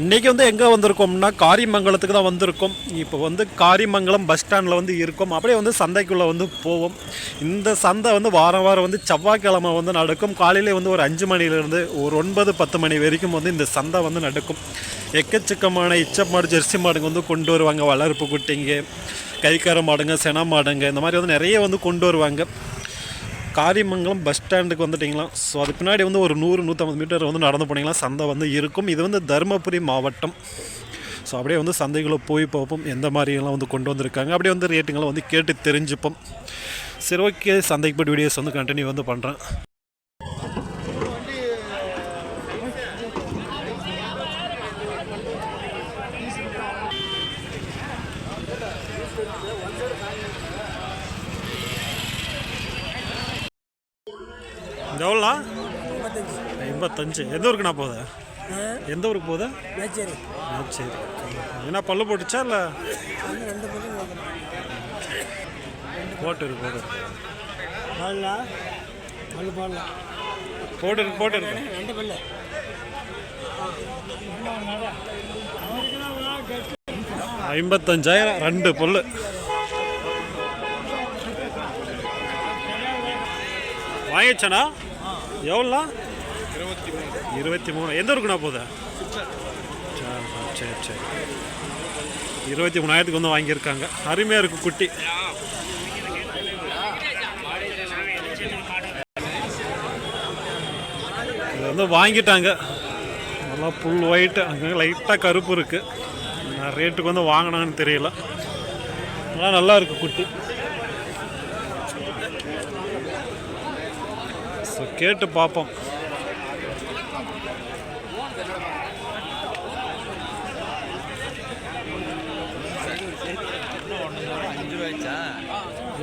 இன்றைக்கி வந்து எங்கே வந்திருக்கோம்னா காரிமங்கலத்துக்கு தான் வந்திருக்கோம். இப்போ வந்து காரிமங்கலம் பஸ் ஸ்டாண்டில் வந்து இருக்கோம். அப்படியே வந்து சந்தைக்குள்ளே வந்து போவோம். இந்த சந்தை வந்து வாரம் வாரம் வந்து செவ்வாய்க்கிழமை வந்து நடக்கும். காலையிலே வந்து ஒரு அஞ்சு மணிலேருந்து ஒரு ஒன்பது பத்து மணி வரைக்கும் வந்து இந்த சந்தை வந்து நடக்கும். எக்கச்சக்கமான இச்ச மாடு ஜெர்சி மாடுங்க வந்து கொண்டு வருவாங்க. வளர்ப்பு குட்டிங்க கைக்கார மாடுங்க சென மாடுங்க இந்த மாதிரி வந்து நிறைய வந்து கொண்டு வருவாங்க. காரிமங்கலம் பஸ் ஸ்டாண்டுக்கு வந்துட்டிங்களா? ஸோ அது பின்னாடி வந்து ஒரு நூறு நூற்றம்பது மீட்டர் வந்து நடந்து போனீங்களா சந்தை வந்து இருக்கும். இது வந்து தருமபுரி மாவட்டம். ஸோ அப்படியே வந்து சந்தைகளை போய் பார்ப்போம். எந்த மாதிரியெல்லாம் வந்து கொண்டு வந்திருக்காங்க. அப்படியே வந்து ரேட்டுங்களை வந்து கேட்டு தெரிஞ்சுப்போம். சரி ஓகே சந்தைக்கு போய்ட்டு வீடியோஸ் வந்து கண்டினியூ வந்து பண்ணுறேன் எவ்வளோண்ணா ஐம்பத்தஞ்சு எந்த ஊருக்குண்ணா போகுது? எந்த ஊருக்கு போகுது? ஆ, சரி என்ன பல்லு போட்டுச்சா இல்லை? போட்டு இருக்கு போட்டு. பாடலாம் பல்லு பாடலாம் போட்டு இருக்கு போட்டு இருக்கு ரெண்டு பல்லு. ஐம்பத்தஞ்சாயிரம் ரெண்டு பல்லு. வாங்கிச்சண்ணா எவ்வளோண்ணா? இருபத்தி மூணு. எந்த ஊருக்குண்ணா போதா சரி, சரி சரி. இருபத்தி மூணாயிரத்துக்கு வந்து வாங்கியிருக்காங்க. அருமையாக இருக்குது குட்டி. இது வந்து வாங்கிட்டாங்க. நல்லா புல் ஒயிட்டு அங்கே லைட்டாக கருப்பு இருக்குது ரேட்டுக்கு வந்து வாங்கினாங்கன்னு தெரியல. ஆனால் நல்லா இருக்குது குட்டி. ஸோ கேட்டு பார்ப்போம்.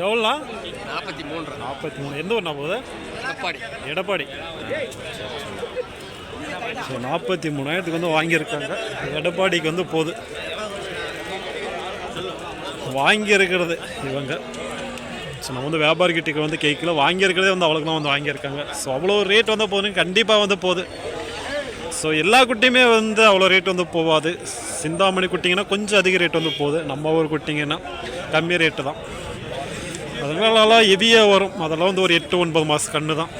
எவ்வளோண்ணா? நாற்பத்தி மூன்று. நாற்பத்தி மூணு. எந்த ஊர்ண்ணா போகுது? எடப்பாடி. எடப்பாடி. ஸோ நாற்பத்தி மூணாயிரத்துக்கு வந்து வாங்கியிருக்காங்க. எடப்பாடிக்கு வந்து போகுது. வாங்கியிருக்கிறது இவங்க. ஸோ நம்ம வந்து வியாபாரிகிட்ட வந்து கேட்கல. வாங்கியிருக்கிறதே வந்து அவ்வளோக்குலாம் வந்து வாங்கியிருக்காங்க. ஸோ அவ்வளோ ரேட் வந்து போகுதுன்னு கண்டிப்பாக வந்து போகுது. ஸோ எல்லா குட்டியுமே வந்து அவ்வளோ ரேட் வந்து போகாது. சிந்தாமணி குட்டிங்கன்னா கொஞ்சம் அதிக ரேட் வந்து போகுது. நம்ம ஊர் குட்டிங்கன்னா கம்மி ரேட்டு தான். அதனாலலாம் ஹெவியாக வரும். அதெல்லாம் வந்து ஒரு எட்டு ஒன்பது மாதம் கண்ணு தான்.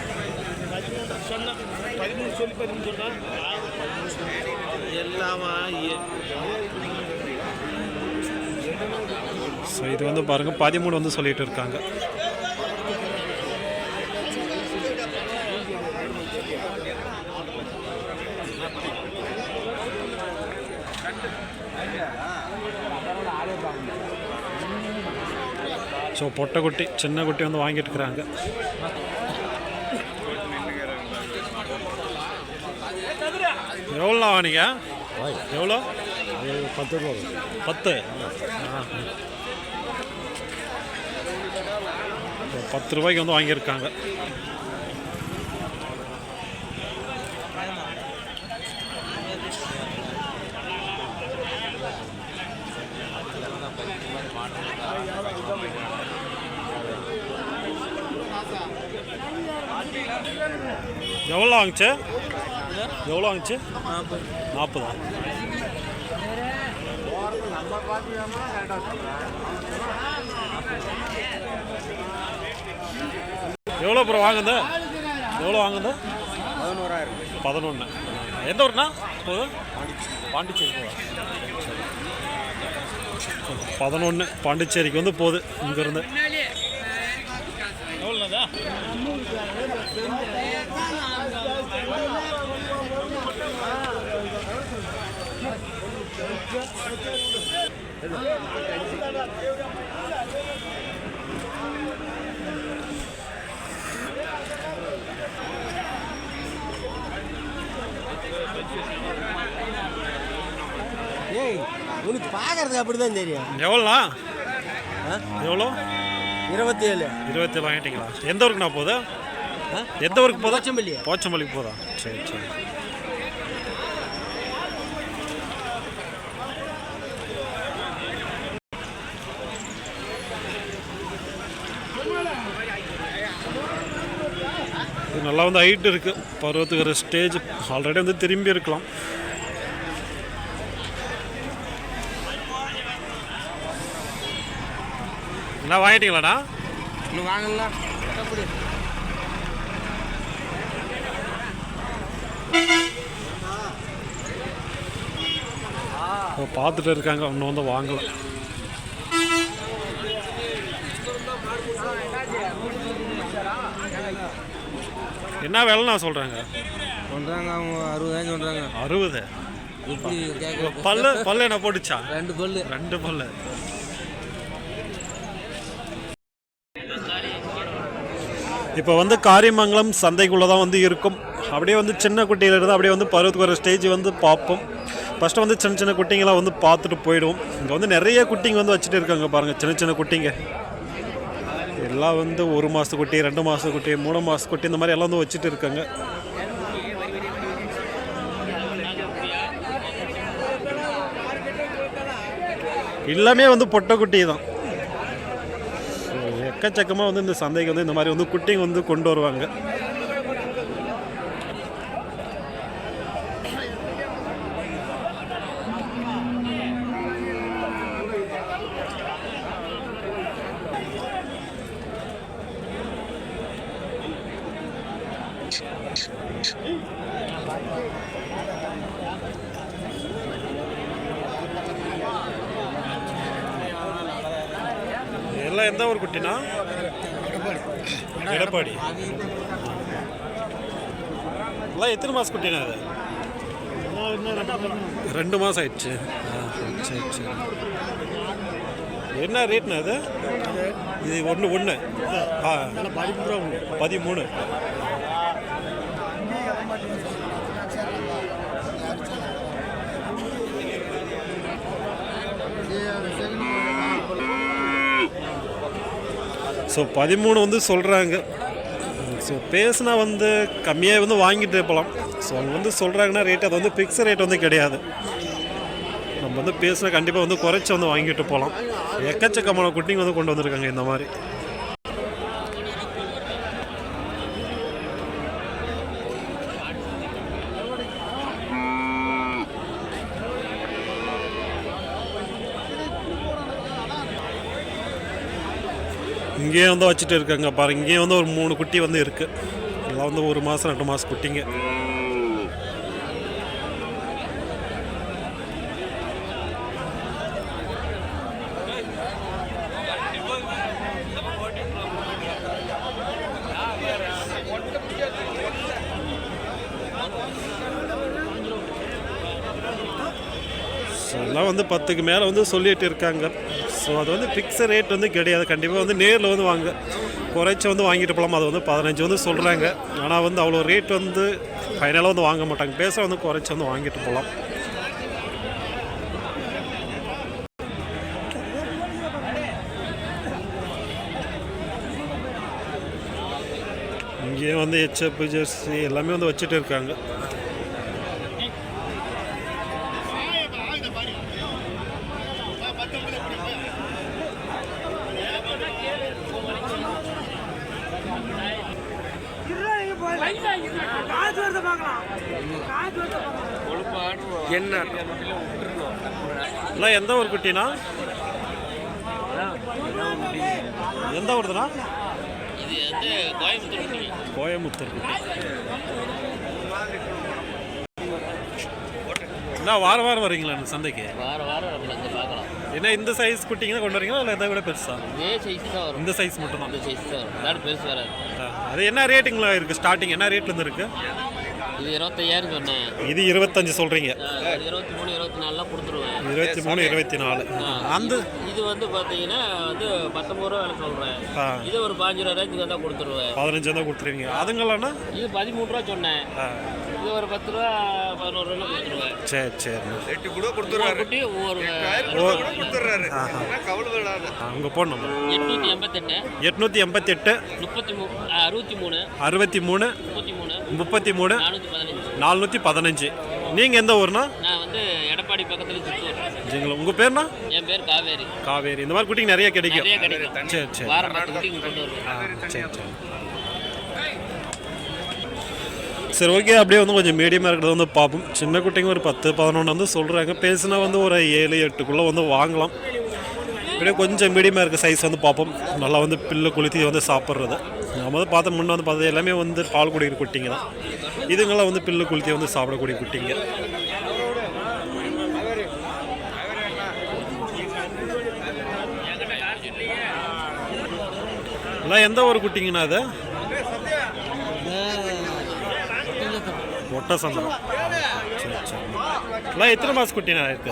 ஸோ இது வந்து பாருங்கள் பதிமூணு வந்து சொல்லிட்டு இருக்காங்க. ஸோ பொட்டை குட்டி சின்ன குட்டி வந்து வாங்கிட்டு இருக்கிறாங்க எவ்வளோ வாங்கினீங்க? எவ்வளோ? பத்து ரூபா பத்து. ஆ. பத்து ரூபாய்க்கு வந்து வாங்கியிருக்காங்க. எவ்வளோ வாங்கிச்சு? எவ்வளோ வாங்கிச்சு? நாற்பதா? எவ்வளோ அப்புறம் வாங்குது? எவ்வளோ வாங்குது? பதினோராயிரம் பதினொன்று எந்த ஊர்னா போது பாண்டிச்சேரி. பதினொன்று பாண்டிச்சேரிக்கு வந்து போகுது. இங்கேருந்து. எவ்வளோதா ஏய் உனக்கு பார்க்கறதுக்கு அப்படி தான் தெரியும். எவ்வளோண்ணா? எவ்வளோ? இருபத்தி ஏழு இருபத்தி வாங்கிட்டீங்களா? எந்த ஊருக்குண்ணா போகுது? ஆ? எந்த ஊருக்கு போதா போச்சம்பள்ளி. போச்சம்பள்ளிக்கு போதா சரி சரி. நல்லா வந்து ஹைட் இருக்குது பருவத்துக்கு ஒரு ஸ்டேஜ் ஆல்ரெடி வந்து திரும்பி இருக்கலாம். என்ன வாங்கிட்டீங்களாடா இன்னும் வாங்கலாம் பார்த்துட்டு இருக்காங்க. இன்னும் வந்து வாங்கலாம் என்ன விலைண்ணா சொல்கிறாங்க சொல்கிறாங்க அவங்க அறுபதாயிரம் சொல்கிறாங்க அறுபது? பல்லு பல்லு என்ன போட்டுச்சா? ரெண்டு பல்லு. ரெண்டு பல்லு. இப்போ வந்து காரியமங்கலம் சந்தைக்குள்ளே தான் வந்து இருக்கும். அப்படியே வந்து சின்ன குட்டியிலிருந்து அப்படியே வந்து பருவத்துக்கு ஒரு ஸ்டேஜ் வந்து பார்ப்போம். ஃபஸ்ட்டு வந்து சின்ன சின்ன குட்டிங்களாம் வந்து பார்த்துட்டு போயிடுவோம். இங்கே வந்து நிறைய குட்டிங்க வந்து வச்சுட்டு இருக்காங்க பாருங்கள் சின்ன சின்ன குட்டிங்க. எல்லாம் வந்து ஒரு மாதத்துக்குட்டி ரெண்டு மாதத்துக்குட்டி மூணு மாதத்து குட்டி இந்த மாதிரி எல்லாம் வந்து வச்சுட்டு இருக்காங்க. எல்லாமே வந்து பொட்டைக்குட்டி தான். எக்கச்சக்கமாக வந்து இந்த சந்தைக்கு வந்து இந்த மாதிரி வந்து குட்டிங்க வந்து கொண்டு வருவாங்க எல்லாம் எந்த ஒரு குட்டினா எடப்பாடி எல்லாம் எத்தனை மாதம் குட்டினா அது ரெண்டு மாதம் ஆயிடுச்சு. சரி சரி என்ன ரேட்னா அது இது ஒன்று ஒன்று ஆ. பதிமூணு. ஸோ பதிமூணு வந்து சொல்கிறாங்க ஸோ பேசுனா வந்து கம்மியாக வந்து வாங்கிட்டு போகலாம் ஸோ அவங்க வந்து சொல்கிறாங்கன்னா ரேட் அது வந்து ஃபிக்ஸ் ரேட் வந்து கிடையாது. நம்ம வந்து பேசுனா கண்டிப்பாக வந்து குறைச்சி வந்து வாங்கிட்டு போகலாம் எக்கச்சக்கமான குட்டிங்க வந்து கொண்டு வந்திருக்காங்க இந்த மாதிரி. இங்கேயே வந்து வச்சுட்டு இருக்காங்க பாருங்க. இங்கேயே வந்து ஒரு மூணு குட்டி வந்து இருக்குது எல்லாம் வந்து ஒரு மாதம் ரெண்டு மாதம் குட்டிங்க. ஸோ வந்து பத்துக்கு மேலே வந்து சொல்லிட்டு இருக்காங்க. ஸோ அது வந்து ஃபிக்ஸ் ரேட் வந்து கிடையாது. கண்டிப்பாக வந்து நேரில் வந்து வாங்க. குறைச்சி வந்து வாங்கிட்டு போகலாம் அது வந்து பதினஞ்சு வந்து சொல்கிறாங்க ஆனால் வந்து அவ்வளோ ரேட் வந்து ஃபைனலாக வந்து வாங்க மாட்டாங்க. பேச வந்து குறைச்சி வந்து வாங்கிட்டு போகலாம் இங்கேயே வந்து ஹெச்எப் ஜெர்சி எல்லாமே வந்து வச்சுட்டு இருக்காங்க. என்ன? எல்லாம் எந்த ஒரு குட்டினா எந்த ஊருதுண்ணா? கோயம்புத்தூர். கோயம்புத்தூர் குட்டி என்ன வாரம் வாரம் வரீங்களா இந்த சந்தைக்கு? வார வாரம் என்ன இந்த சைஸ் குட்டிங்க கொண்டு வரீங்களா? இல்லை எதை விட பெருசா? இதே சைஸ் தான் வரும். இந்த சைஸ் மட்டும் இந்த சைஸ் தான் வரும். விளையாடு பெருசு வராது அது என்ன ரேட்டுங்களா இருக்குது ஸ்டார்டிங் என்ன ரேட்லேருந்து இருக்குது இது இருபத்தையாயிரம் சொன்னேன். இது இருபத்தஞ்சு சொல்கிறீங்க இருபத்தி மூணு இருபத்தி நாலுலாம் கொடுத்துருவேன். இருபத்தி மூணு இருபத்தி நாலு. அந்த இது வந்து பார்த்தீங்கன்னா வந்து பத்தொம்பது ரூபா வேலை சொல்கிறேன் இது ஒரு பாஞ்சு ரூபா ரேஞ்சுக்கு தான் கொடுத்துருவேன். பதினஞ்சு தான் கொடுத்துருவீங்க. அதுங்களாண்ணா? இது பதிமூணு ரூபா சொன்னேன். இது ஒரு பத்து ரூபா பதினோரு ரூபா கொடுத்துருவேன். சரி எட்டு கூட கொடுத்துருவாரு குட்டி ஒவ்வொரு ஓ கொடுத்துட்றாரு. கவலை விடாது அங்கே போன் நம்பர் எட்நூற்றி எண்பத்தெட்டு. எட்நூற்றி எண்பத்தெட்டு. முப்பத்தி மூ அறுபத்தி மூணு. அறுபத்தி மூணு. முப்பத்தி மூணு. முப்பத்தி மூணு. நானூற்றி பதினஞ்சு. நீங்கள் எந்த ஊர்னா நான் வந்து எடப்பாடி பக்கத்தில் சித்தூர். சரிங்களா உங்கள் பேர்னா என் பேர் காவேரி. காவேரி. இந்த மாதிரி குட்டிங்க நிறைய கிடைக்கும். சரி சரி. சரி சரி. சரி ஓகே அப்படியே வந்து கொஞ்சம் மீடியமாக இருக்கிறத வந்து பார்ப்போம். சின்ன குட்டிங்க ஒரு பத்து பதினொன்று வந்து சொல்கிறாங்க பேசுனா வந்து ஒரு ஏழு எட்டுக்குள்ளே வந்து வாங்கலாம். அப்படியே கொஞ்சம் மீடியமாக இருக்க சைஸ் வந்து பார்ப்போம். நல்லா வந்து பில்லு கொளுத்தி வந்து சாப்பிட்றது. நம்ம வந்து பார்த்த முன்னே வந்து பார்த்தது எல்லாமே வந்து பால் குடிக்கிற குட்டிங்க தான். இதுங்கெல்லாம் வந்து பில்லு கொளுத்தி வந்து சாப்பிடக்கூடிய குட்டிங்க. எல்லாம் எந்த ஒரு குட்டிங்கண்ணா அது ஒட்ட சரி சரி எல்லாம் எத்தனை மாதம் குட்டினா இருக்கு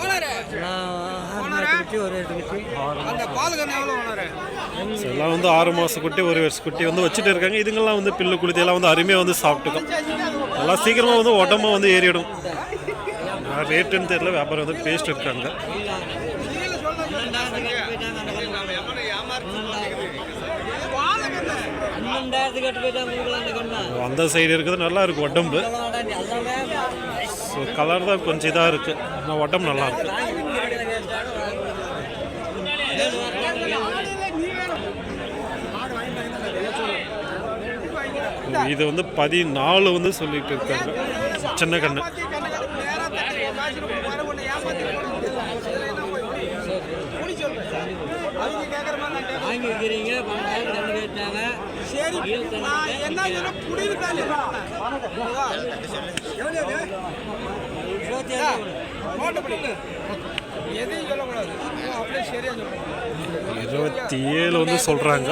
எல்லாம் வந்து ஆறு மாதம் குட்டி ஒரு வருஷம் குட்டி வந்து வச்சுட்டு இருக்காங்க. இதுங்கெல்லாம் வந்து பில்லு குளித்து எல்லாம் வந்து அருமையாக வந்து சாப்பிட்டுக்கும். எல்லாம் சீக்கிரமாக வந்து உடம்பு வந்து ஏறிடும். ரேட்டுன்னு தெரியல வியாபாரம் வந்து பேஸ்ட் இருக்காங்க அந்த சைடு இருக்கிறது நல்லா இருக்கு உடம்பு. ஸோ கலர் தான் கொஞ்சம் இதாக இருக்கு. ஆனால் உடம்பு நல்லா இருக்கு. இது வந்து பதினாலு வந்து சொல்லிட்டு இருக்காங்க. சின்ன கண்ணு வாங்கி வைக்கிறீங்க பன்னெண்டாயிரம் தண்ணி கேட்டாங்க சரி என்ன இருபத்தி ஏழு வந்து கொடுக்குறீங்க?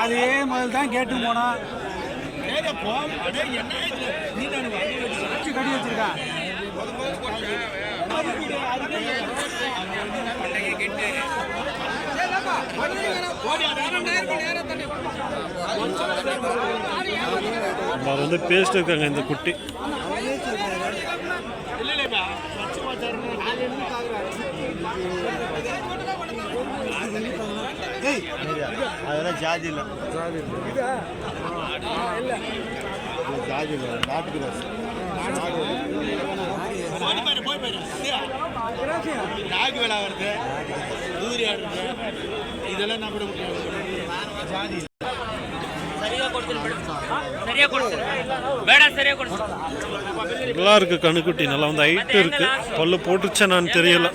அதே முதல் தான் கேட்டு போனா. கடி வச்சிருக்கான் அவர் வந்து பேசிட்டு இருக்காங்க இந்த குட்டி. அதெல்லாம் ஜாதி இல்லை. ஜாதி இல்லை. நாட்டுக்கு வேலை வருது. ஆடுறது. இதெல்லாம் ஜாதி கொடுத்துரு நல்லா இருக்கு கணுக்குட்டி நல்லா வந்து ஹைட்டு இருக்கு. பல்லு போட்டுச்சா நான் தெரியல.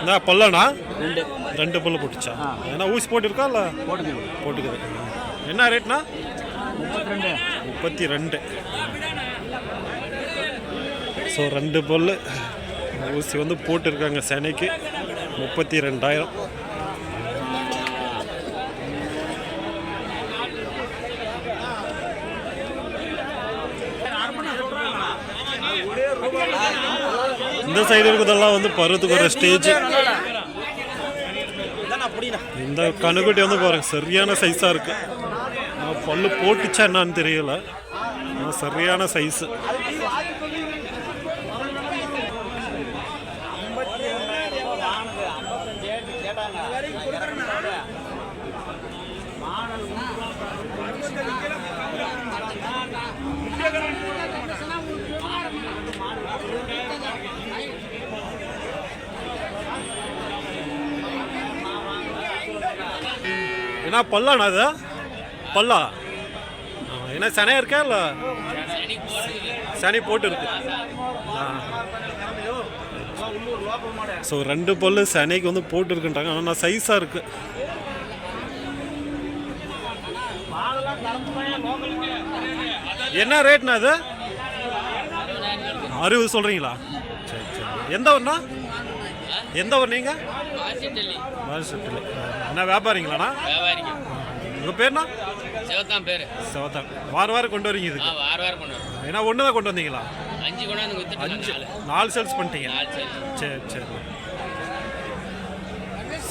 என்ன பல்லனா? ரெண்டு. பல்லு போட்டுச்சா? ஏன்னா ஊசி போட்டிருக்கா இல்லை? போட்டுக்குது. என்ன ரேட்னா முப்பத்தி ரெண்டு. ஸோ ரெண்டு பொல் ஊசி வந்து போட்டிருக்காங்க சென்னைக்கு முப்பத்தி ரெண்டாயிரம். இந்த சைடு இருக்கிறதெல்லாம் வந்து பருவத்துக்கு ஒரு ஸ்டேஜ் இந்த கணுக்குட்டி வந்து பாருங்க சரியான சைஸா இருக்கு. பல்லு போட்டுச்சா என்னன்னு தெரியல. சரியான சைஸ் என்ன பல்லாண்ணா அது பல்லா. என்ன சனையா இருக்கா இல்ல? சனி போட்டு இருக்கு ஸோ ரெண்டு பல்லு சனைக்கு வந்து போட்டு இருக்குன்றாங்க ஆனால் சைஸாக இருக்கு. என்ன ரேட்னா அது அறுபது சொல்றீங்களா? சரி சரி. எந்த ஊர்னா எந்த ஊர் நீங்கள் என்ன வியாபாரிங்களாண்ணா? வியாபாரிங்க. உங்கள் பேர்னா? சிவத்தான் பேரு. செவத்தான். வாரம் வாரம் கொண்டு வரீங்க இதுக்கு? வார வாரம் கொண்டு வரோம் ஏன்னா ஒன்று தான் கொண்டு வந்தீங்களா? அஞ்சு கொண்டாந்து வித்துட்டு அஞ்சு. நாலு. சேல்ஸ் பண்ணிட்டீங்க. சரி சரி.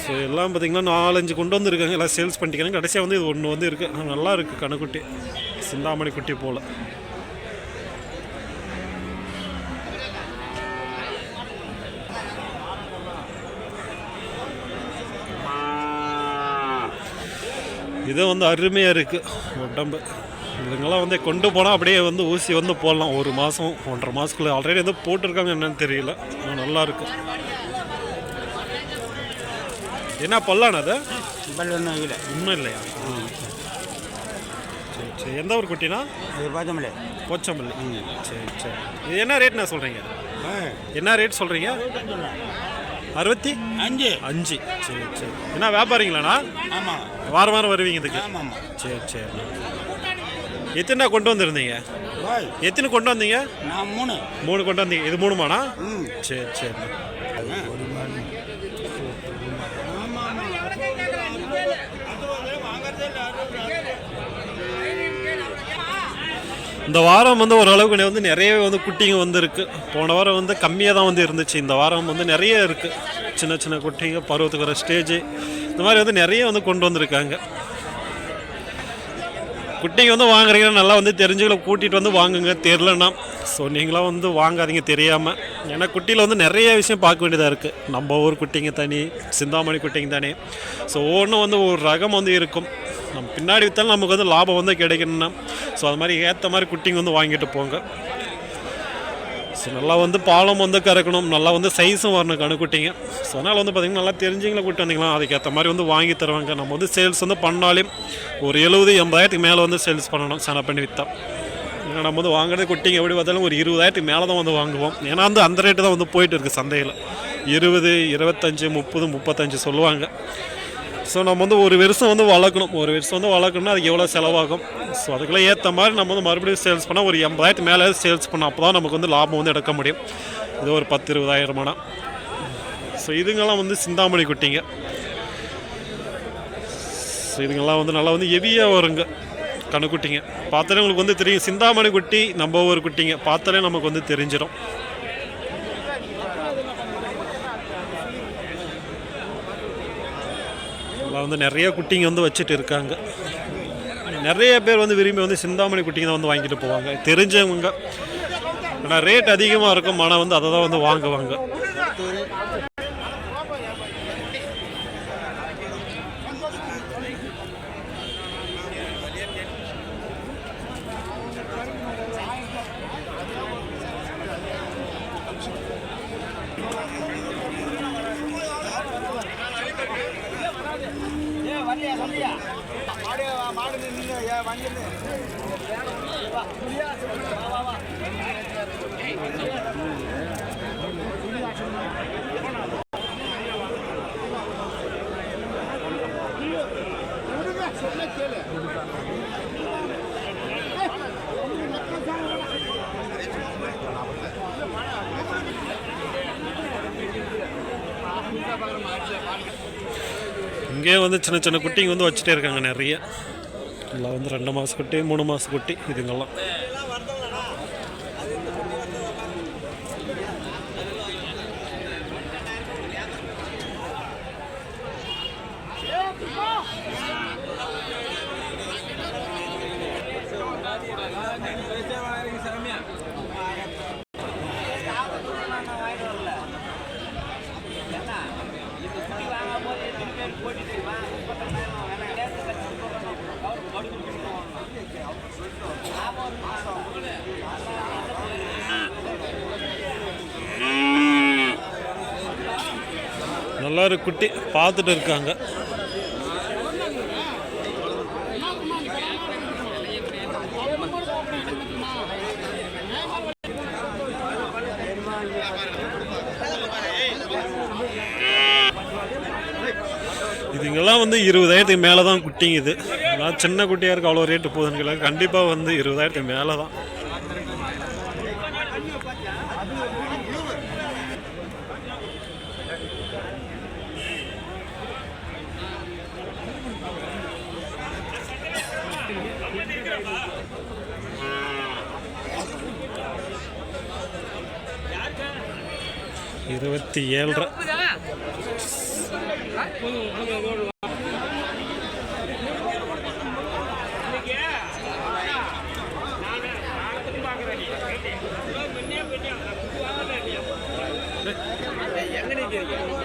ஸோ எல்லாம் பார்த்தீங்கன்னா நாலஞ்சு கொண்டு வந்திருக்காங்க. எல்லாம் சேல்ஸ் பண்ணிட்டீங்க. கடைசியாக வந்து இது ஒன்று வந்து இருக்குது நல்லா இருக்குது கணுக்குட்டி சிந்தாமணி குட்டி போல். இது வந்து அருமையாக இருக்குது உடம்பு. இதுங்கெல்லாம் வந்து கொண்டு போனால் அப்படியே வந்து ஊசி வந்து போடலாம். ஒரு மாதம் ஒன்றரை மாதத்துக்குள்ள ஆல்ரெடி வந்து போட்டிருக்காங்க என்னன்னு தெரியல. ஆனா நல்லா இருக்கு. என்ன பல்லான அது? உண்மை இல்லையா? சரி சரி. எந்த ஒரு குட்டினா? பார்த்தோம்ல போச்சம்பள்ளி சரி சரி. இது என்ன ரேட்ண்ணா சொல்கிறீங்க என்ன ரேட் சொல்கிறீங்க அறுபத்தி அஞ்சு. அஞ்சு. சரி சரி. என்ன வியாபாரிங்களாண்ணா? ஆமாம் வாரம் வாரம் வருவீங்க இதுக்கு? ஆமாம் சரி சரி. எத்தனை கொண்டு வந்திருந்தீங்க? எத்தனை கொண்டு வந்தீங்க? நான் மூணு. மூணு கொண்டு வந்தீங்க. இது மூணுமாண்ணா? சரி சரி. இந்த வாரம் வந்து ஓரளவுக்கு வந்து நிறையவே வந்து குட்டிங்க வந்து போன வாரம் வந்து கம்மியாக தான் வந்து இருந்துச்சு. இந்த வாரம் வந்து நிறைய இருக்குது சின்ன சின்ன குட்டிங்க பருவத்துக்கு வர ஸ்டேஜ். இந்த மாதிரி வந்து நிறைய வந்து கொண்டு வந்திருக்காங்க. குட்டிங்க வந்து வாங்குறீங்கன்னா நல்லா வந்து தெரிஞ்சுக்கல கூட்டிகிட்டு வந்து வாங்குங்க. தெரிலன்னா ஸோ நீங்களாம் வந்து வாங்காதீங்க தெரியாமல் ஏன்னா குட்டியில் வந்து நிறைய விஷயம் பார்க்க வேண்டியதாக இருக்குது நம்ம ஊர் குட்டிங்க தனி சிந்தாமணி குட்டிங்க தனி. ஸோ ஒவ்வொன்றும் வந்து ஒரு ரகம் வந்து இருக்கும். நம்ம பின்னாடி விற்றாலும் நமக்கு வந்து லாபம் வந்து கிடைக்கணும்னா. ஸோ அது மாதிரி ஏற்ற மாதிரி குட்டிங்க வந்து வாங்கிட்டு போங்க. ஸோ நல்லா வந்து பாலம் வந்து கறக்கணும். நல்லா வந்து சைஸும் வரணும் கணுக்குட்டிங்க ஸோ அதனால் வந்து பார்த்திங்கன்னா நல்லா தெரிஞ்சுங்களா கூட்டு வந்தீங்களா அதுக்கேற்ற மாதிரி வந்து வாங்கி தருவாங்க. நம்ம வந்து சேல்ஸ் வந்து பண்ணாலே ஒரு எழுபது எண்பதாயிரத்துக்கு மேலே வந்து சேல்ஸ் பண்ணணும் சென பண்ணி விற்றா ஏன்னா நம்ம வந்து வாங்குறது குட்டிங்க எப்படி பார்த்தாலும் ஒரு இருபதாயிரத்துக்கு மேலே தான் வந்து வாங்குவோம். ஏன்னா வந்து அந்த ரேட்டு தான் வந்து போயிட்டு இருக்குது சந்தையில். இருபது இருபத்தஞ்சி முப்பது முப்பத்தஞ்சு சொல்லுவாங்க. ஸோ நம்ம வந்து ஒரு வருஷம் வந்து வளர்க்கணும். ஒரு வருஷம் வந்து வளர்க்கணும்னா அதுக்கு எவ்வளோ செலவாகும்? ஸோ அதுக்கெல்லாம் ஏற்ற மாதிரி நம்ம வந்து மறுபடியும் சேல்ஸ் பண்ணால் ஒரு எண்பதாயிரத்து மேலே சேல்ஸ் பண்ணால் அப்போ தான் நமக்கு வந்து லாபம் வந்து எடுக்க முடியும். இது ஒரு பத்து இருபதாயிரமானா ஸோ இதுங்கெல்லாம் வந்து சிந்தாமணி குட்டிங்க. ஸோ இதுங்கெல்லாம் வந்து நல்லா வந்து ஹெவியாக வருங்க. கணுக்குட்டிங்க பார்த்தாலே உங்களுக்கு வந்து தெரியும். சிந்தாமணி குட்டி நம்ம ஒரு குட்டிங்க. பார்த்தாலே நமக்கு வந்து தெரிஞ்சிடும் வந்து நிறைய குட்டிங்க வந்து வச்சுட்டு இருக்காங்க. நிறைய பேர் வந்து விரும்பி வந்து சிந்தாமணி குட்டிங்க தான் வந்து வாங்கிட்டு போவாங்க. தெரிஞ்சவங்க. ஆனால் ரேட் அதிகமாக இருக்கும். ஆனால் வந்து அதை தான் வந்து வாங்குவாங்க. இங்கே வந்து சின்ன சின்ன குட்டிங்க வந்து வச்சுட்டே இருக்காங்க நிறைய. எல்லாம் வந்து ரெண்டு மாதம் குட்டி மூணு மாதம் குட்டி இதுங்கெல்லாம். நல்லா குட்டி பார்த்துட்டு இருக்காங்க. இதுங்கெல்லாம் வந்து இருபதாயிரத்துக்கு மேலே தான் குட்டிங்க இது. சின்ன குட்டியாக இருக்கு அவ்வளோ ரேட்டு போகுதுன்னு கண்டிப்பாக வந்து இருபதாயிரத்துக்கு மேலே தான் இருபத்தி ஏழரை. எங்க நிக்கிறீங்க